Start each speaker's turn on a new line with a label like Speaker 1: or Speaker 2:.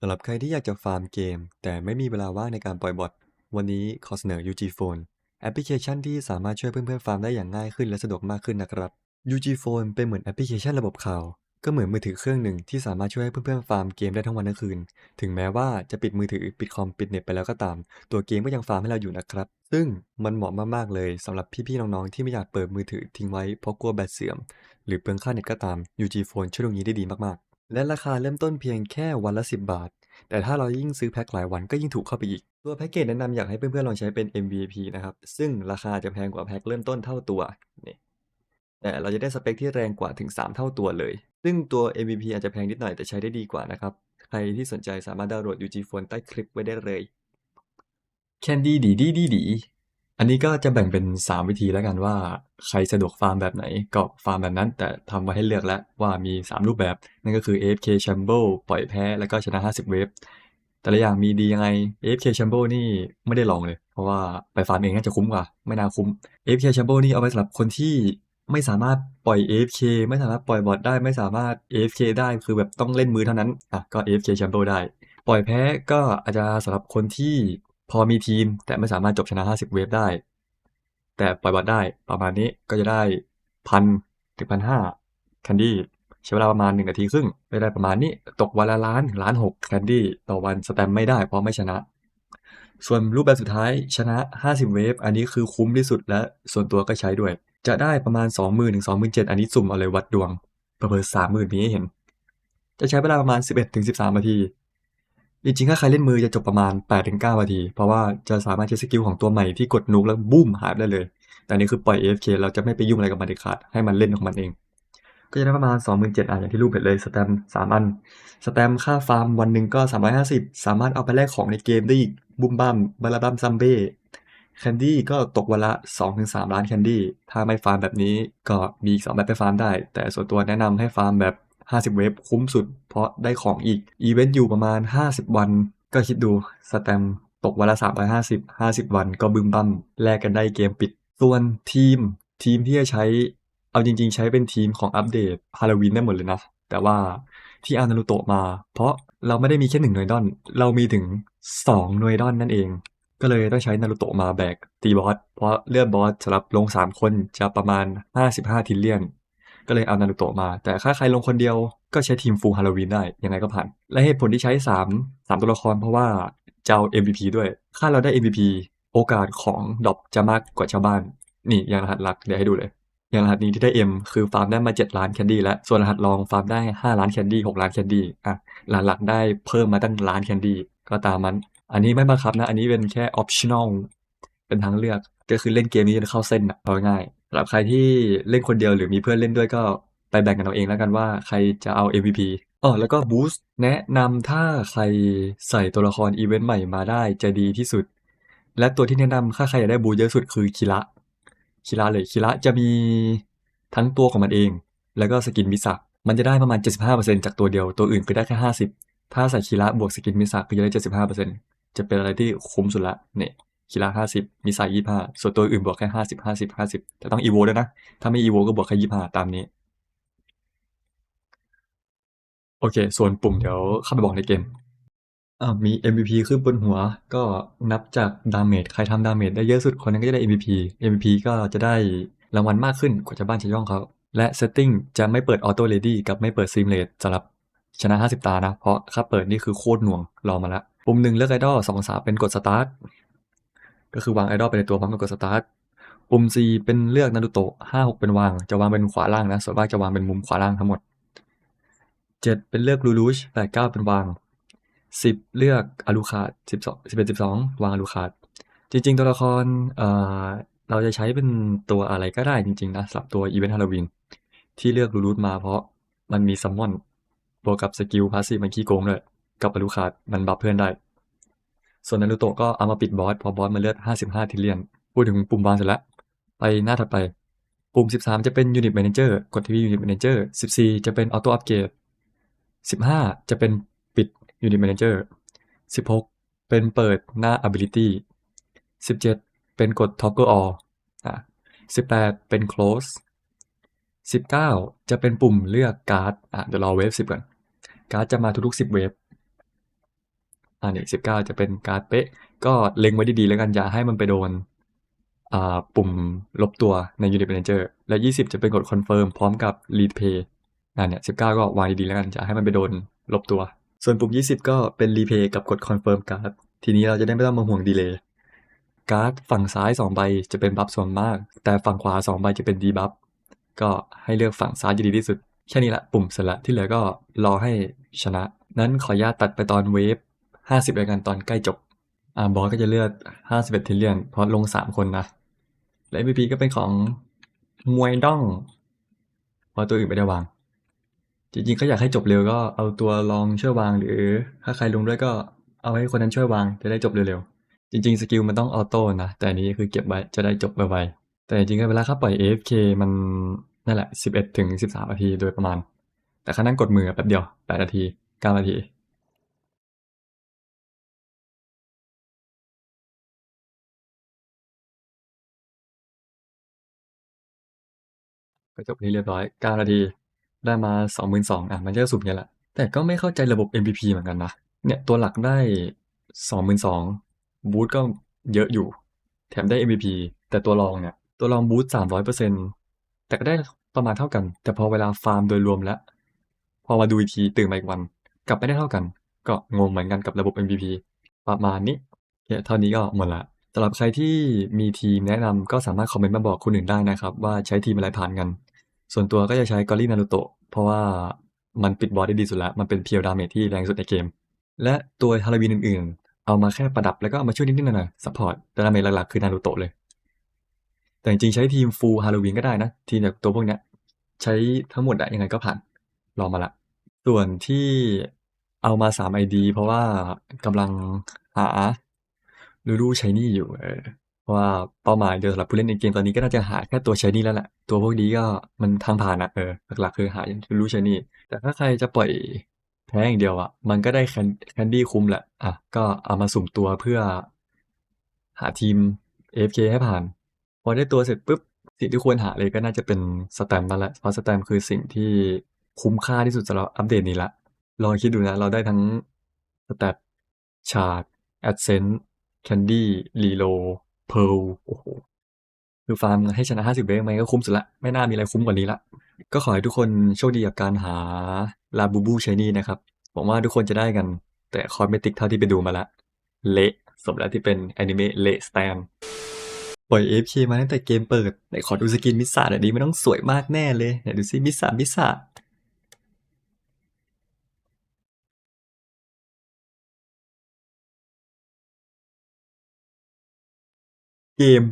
Speaker 1: สำหรับใครที่อยากจะฟาร์มเกม แต่ไม่มีเวลาว่างในการปล่อยบอทวันนี้ขอเสนอ UG Phone แอปพลิเคชันที่สามารถช่วยเพื่อนๆฟาร์มได้อย่างง่ายขึ้นและสะดวกมากขึ้นนะครับ UG Phone เป็นเหมือนแอปพลิเคชันระบบข่าว ก็เหมือนมือถือเครื่องหนึ่งที่สามารถช่วยให้เพื่อนๆฟาร์มเกมได้ทั้งวันทั้งคืน ถึงแม้ว่าจะปิดมือถือปิดคอมปิดเน็ตไปแล้วก็ตาม ตัวเกมก็ยังฟาร์มให้เราอยู่นะครับ ซึ่งมันเหมาะมากๆเลยสำหรับพี่ๆน้องๆที่ไม่อยากเปิดมือถือทิ้งไว้เพราะกลัวแบตเสื่อม หรือเปลืองค่าเน็ตก็ตาม UG Phone ช่วยตรงนี้ได้ดีมากๆ และราคาเริ่มต้นเพียงแค่วันละ 10 บาท แต่ถ้าเรายิ่งซื้อแพ็คหลายวันก็ยิ่งถูกเข้าไปอีก ตัวแพ็กเกจแนะนำอยากให้เพื่อนๆลองใช้เป็น MVP นะครับ ซึ่งราคาจะแพงกว่าแพ็คเริ่มต้นเท่าตัวนี่แต่เราจะได้สเปคที่แรงกว่าถึง 3 เท่าตัวเลย ซึ่งตัว MVP อาจจะแพงนิดหน่อยแต่ใช้ได้ดีกว่านะครับ ใครที่สนใจสามารถดาวน์โหลด UG Phone ใต้คลิปไว้ได้เลย Candy ดีดีดีดี อันนี้ก็จะแบ่งเป็น 3 วิธีแล้วกันว่า ใครสะดวกฟาร์มแบบไหนก็ฟาร์มแบบนั้น แต่ทำไว้ให้เลือกแล้วว่ามี 3 รูปแบบ นั่นก็คือ AFK Chamber ปล่อยแพ้แล้วก็ชนะ 50 เวฟแต่ละอย่างมีดียังไง AFK Chamber นี่ไม่ได้ลองเลย เพราะว่าไปฟาร์มเองน่าจะคุ้มกว่า ไม่น่าคุ้ม AFK Chamber นี่เอาไว้สำหรับคนที่ไม่สามารถปล่อย AFK ไม่สามารถปล่อยบอทได้ไม่สามารถ AFK ได้คือแบบต้องเล่นมือเท่านั้นอะก็ AFK Chamber ได้ ปล่อยแพ้ก็อาจจะสำหรับคนที่ พอมีทีมแต่ไม่สามารถจบชนะ 50 เวฟได้ แต่ปล่อยบอทได้ประมาณนี้ก็จะได้พันถึงพันห้าแคนดี้ใช้เวลาประมาณหนึ่งนาทีครึ่งไได้ประมาณนี้ ตกวันละล้านล้านหกแคนดี้ต่อวันสแตมไม่ได้เพราะไม่ชนะ ส่วนรูปแบบสุดท้ายชนะ 50 เวฟอันนี้คือคุ้มที่สุดและส่วนตัวก็ใช้ด้วย จะได้ประมาณ 20,000ถึง27,000อันนี้สุ่มเอาเลยวัดดวงเพิ่มสามหมื่นมีให้เห็น จะใช้เวลาประมาณ 11ถึง13 นาที จริงๆ ถ้าใครเล่นมือจะจบประมาณ 8-9นาที เพราะว่าจะสามารถใช้สกิลของตัวใหม่ที่กดนุกแล้วบูมหายได้เลย แต่นี้คือปล่อย AFK เราจะไม่ไปยุ่งอะไรกับมันเด็ดขาดให้มันเล่นของมันเอง ก็จะได้ประมาณ 27,000อะอย่างที่รูปเห็นเลยสแตมป์3อัน สแตมป์ค่าฟาร์มวันหนึ่งก็ 350 สามารถเอาไปแลกของในเกมได้อีกบุมบัมบาลาบัมซัมเบ้แคนดี้ก็ตกวันละ 2-3 ล้านแคนดี้ถ้าไม่ฟาร์มแบบนี้ก็มีอีกสองแบบไปฟาร์มได้ แต่ส่วนตัวแนะนำให้ฟาร์มแบบ 50 เวฟคุ้มสุด เพราะได้ของอีก อีเวนต์อยู่ประมาณ 50 วัน ก็คิดดูสแตมตกวันละ 350 50 วันก็บึมบัมแลกกันได้เกมปิด ส่วนทีมทีมที่จะใช้ เอาจริง ๆ ใช้เป็นทีมของอัปเดตฮาโลวีนได้หมดเลยนะ แต่ว่าที่อานารูโตะมา เพราะเราไม่ได้มีแค่หนึ่งหน่วยดอน เรามีถึง 2 หน่วยดอนนั่นเอง ก็เลยต้องใช้นารูโตะมาแบกตีบอส เพราะเลือดบอสสำหรับลง 3 คนจะประมาณ 55 ทิลเลียน ก็เลยเอานารูโตะมา แต่ถ้าใครลงคนเดียวก็ใช้ทีมฟูลฮาโลวีนได้ ยังไงก็ผ่าน และเหตุผลที่ใช้ 3 3 ตัวละครเพราะว่าจะเอา MVP ด้วยถ้าเราได้ MVP โอกาสของดอปจะมากกว่าชาวบ้าน นี่อย่างรหัสหลักเดี๋ยวให้ดูเลย อย่างรหัสนี้ที่ได้ M คือฟาร์มได้มา 7 ล้านแคนดี้แล้วส่วนรหัสรองฟาร์มได้ 5 ล้านแคนดี้6ล้านแคนดี้อะรหัสหลักได้เพิ่มมาตั้งล้านแคนดี้ก็ตามมัน อันนี้ไม่บังคับนะ อันนี้เป็นแค่ optional เป็นทางเลือกก็คือเล่นเกมนี้จะเข้าเส้นอะเอาง่าย สำหรับใครที่เล่นคนเดียวหรือมีเพื่อนเล่นด้วยก็ไปแบ่งกันเอาเองแล้วกันว่าใครจะเอา MVP อ๋อแล้วก็บูสต์แนะนำถ้าใครใส่ตัวละครอีเวนต์ใหม่มาได้จะดีที่สุด และตัวที่แนะนำถ้าใครอยากได้บูสต์เยอะสุดคือคิระคิระเลยคิระจะมีทั้งตัวของมันเอง แล้วก็สกินมิสะมันจะได้ประมาณ 75%จากตัวเดียว ตัวอื่นคือได้แค่ 50 ถ้าใส่คิระบวกสกินมิสะคือจะได้ 75%จะเป็นอะไรที่คุ้มสุดละเนี่ย คิระ50มิสะ25ส่วนตัวอื่นบวกแค่50 50 50แต่ต้องอีโวด้วยนะ ถ้าไม่อีโวก็บวกแค่25ตามนี้ โอเค ส่วนปุ่มเดี๋ยวเข้าไปบอกในเกมอ่ามี MVP ขึ้นบนหัว ก็นับจากดาเมจใครทำดาเมจได้เยอะสุดคนนั้นก็จะได้ MVP MVP ก็จะได้รางวัลมากขึ้นกว่าชาวบ้านชาวช่องเขาและ Setting จะไม่เปิด Auto Ready กับไม่เปิด Sim Rate สำหรับชนะ 50 ตานะ เพราะถ้าเปิดนี่คือโคตรหน่วงรอมาแล้วปุ่มหนึ่งเลือกไอดอลสองสาเป็นกด Start ก็คือวางไอดอลไปในตัวพร้อมกับกด Start ปุ่ม C เป็นเลือกนารูโตะห้าหกเป็นวาง จะวางเป็นขวาล่างนะ ส่วนมากจะวางเป็นมุมขวาล่างทั้งหมดเจ็ดเป็นเลือกลูลูชแปดเก้าเป็นวางสิบเลือกอารูคาดสิบสองสิบเอ็ดสิบสองวางอารูคาดจริง ๆ ตัวละครเอ่อเราจะใช้เป็นตัวอะไรก็ได้จริง ๆ นะสำหรับตัวอีเวนต์ฮาโลวีนที่เลือกลูรูทมาเพราะมันมีซัมมอนบวกกับสกิลพาสซีฟมันขี้โกงด้วยกับอารูคาดมันบัฟเพื่อนได้ ส่วนนารูโตะก็เอามาปิดบอสพอบอสมันเลือดห้าสิบห้าทิเลียน พูดถึงปุ่มวางเสร็จแล้ว ไปหน้าถัดไป ปุ่ม 13 จะเป็น Unit Manager กดที่ Unit Manager 14 จะเป็น Auto Upgrade 15 จะเป็นปิด Unit Manager 16 เป็นเปิดหน้า Ability 17 เป็นกด Toggle All อะ18 เป็น Close 19 จะเป็นปุ่มเลือกการ์ดอะเดี๋ยวรอเวฟ10ก่อน การ์ดจะมาทุกๆ 10 เวฟ อ่าเนี่ยสิบเก้าจะเป็นการเป๊ะ ก็เล็งไว้ดีๆแล้วกันอย่าให้มันไปโดนปุ่มลบตัวใน Unit Manager และ 20 จะเป็นกด Confirm พร้อมกับ Read Pay อ่าเนี่ย19 ก็วางดีๆแล้วกันอย่าให้มันไปโดนลบตัว ส่วนปุ่ม 20 ก็เป็น Repay กับกด Confirm การ์ดทีนี้เราจะได้ไม่ต้องมาห่วงดีเลย์การ์ดฝั่งซ้าย 2 ใบจะเป็นบัฟส่วนมาก แต่ฝั่งขวา 2 ใบจะเป็นดีบัฟก็ให้เลือกฝั่งซ้ายจะดีที่สุด แค่นี้ละปุ่มเสร็จละที่เหลือก็รอให้ชนะ นั้นขออนุญาตตัดไปตอนเวฟ 50แล้วกันตอนใกล้จบ อ่าบอสก็จะเลือด51ทิลเอ็ดเทเลียนเพราะลง3คนนะ และ MVP ก็เป็นของมวยด้องเพราะตัวอื่นไม่ได้วาง จริงๆก็อยากให้จบเร็วก็เอาตัวรองช่วยวางหรือ ถ้าใครลงด้วยก็เอาให้คนนั้นช่วยวางจะได้จบเร็วๆ จริงๆ สกิลมันต้องออโต้นะ แต่อันนี้คือเก็บไว้จะได้จบไวๆ แต่จริงๆเวลาเข้าปล่อย AFK มันนั่นแหละ 11ถึง13นาทีโดยประมาณ แต่ค่านั่งกดมือแป๊บเดียว 8 นาที 9 นาที ก็จบที่เรียบร้อย9นาที ได้มา 22,000อะมันก็สุ่มเงี้ยแหละ แต่ก็ไม่เข้าใจระบบ MVP เหมือนกันนะ เนี่ยตัวหลักได้ 22,000บูทก็เยอะอยู่ แถมได้ MVP แต่ตัวรองเนี่ย ตัวรองบูท300%แต่ก็ได้ประมาณเท่ากัน แต่พอเวลาฟาร์มโดยรวมแล้ว พอมาดูอีกทีตื่นมาอีกวัน กลับไม่ได้เท่ากัน ก็งงเหมือนกันกับระบบ MVP ประมาณนี้เนี่ยเท่านี้ก็หมดละสำหรับใครที่มีทีมแนะนำก็สามารถคอมเมนต์มาบอกคนอื่นได้นะครับ ว่าใช้ทีมอะไรผ่านกัน ส่วนตัวก็จะใช้กอรี่นารูโตะเพราะว่ามันปิดบอสได้ดีสุดล้วมันเป็นเพียวดาเมจที่แรงสุดในเกม และตัวฮาราวีนอื่นๆ เอามาแค่ประดับแล้วก็เอามาช่วยนิดๆหน่อยๆซัพพอร์ตแต่ดาเมจหลักๆคือนารูโตะเลย แต่จริงๆใช้ทีมฟูลฮาโลวีนก็ได้นะ ทีมจากตัวพวกเนี้ยใช้ทั้งหมดอะยังไงก็ผ่านลองมาละ ส่วนที่เอามา3 ID เพราะว่ากำลังหาลูลูชายนี่อยู่เออ ว่าเป้าหมายเดียวสำหรับผู้เล่นในเกมตอนนี้ก็น่าจะหาแค่ตัวชายนี่แล้วแหละ ตัวพวกนี้ก็มันทางผ่านอะเออหลักๆคือหาลูลูชายนี่แต่ถ้าใครจะปล่อยแพ้อย่างเดียวอะมันก็ได้แคนแนดี้คุ้มแหละอะก็เอามาสุ่มตัวเพื่อ หาทีม AFK ให้ผ่าน พอได้ตัวเสร็จปุ๊บสิ่งที่ควรหาเลยก็น่าจะเป็นสแตมป์นั่นแหละเพราะสแตมป์คือสิ่งที่คุ้มค่าที่สุดสำหรับอัปเดตนี้ละลองคิดดูนะ เราได้ทั้งสแตทชาร์ดแอดเซนต์แคนดี้รีโล เพลโอ้โหคือฟาร์มให้ชนะ50เวฟไหมก็คุ้มสุดละ ไม่น่ามีอะไรคุ้มกว่านี้ละ ก็ขอให้ทุกคนโชคดีกับการหาลาบูบูชายนี่นะครับหวังว่าทุกคนจะได้กัน แต่คอสเมติกเท่าที่ไปดูมาละ เละสมแล้วที่เป็นแอนิเมะเละสแตนปล่อย AFK มาตั้งแต่เกมเปิดไหนขอดูสกินมิสซาหน่อยดิมันต้องสวยมากแน่เลยไหนดูซิมิสซามิสซา เกม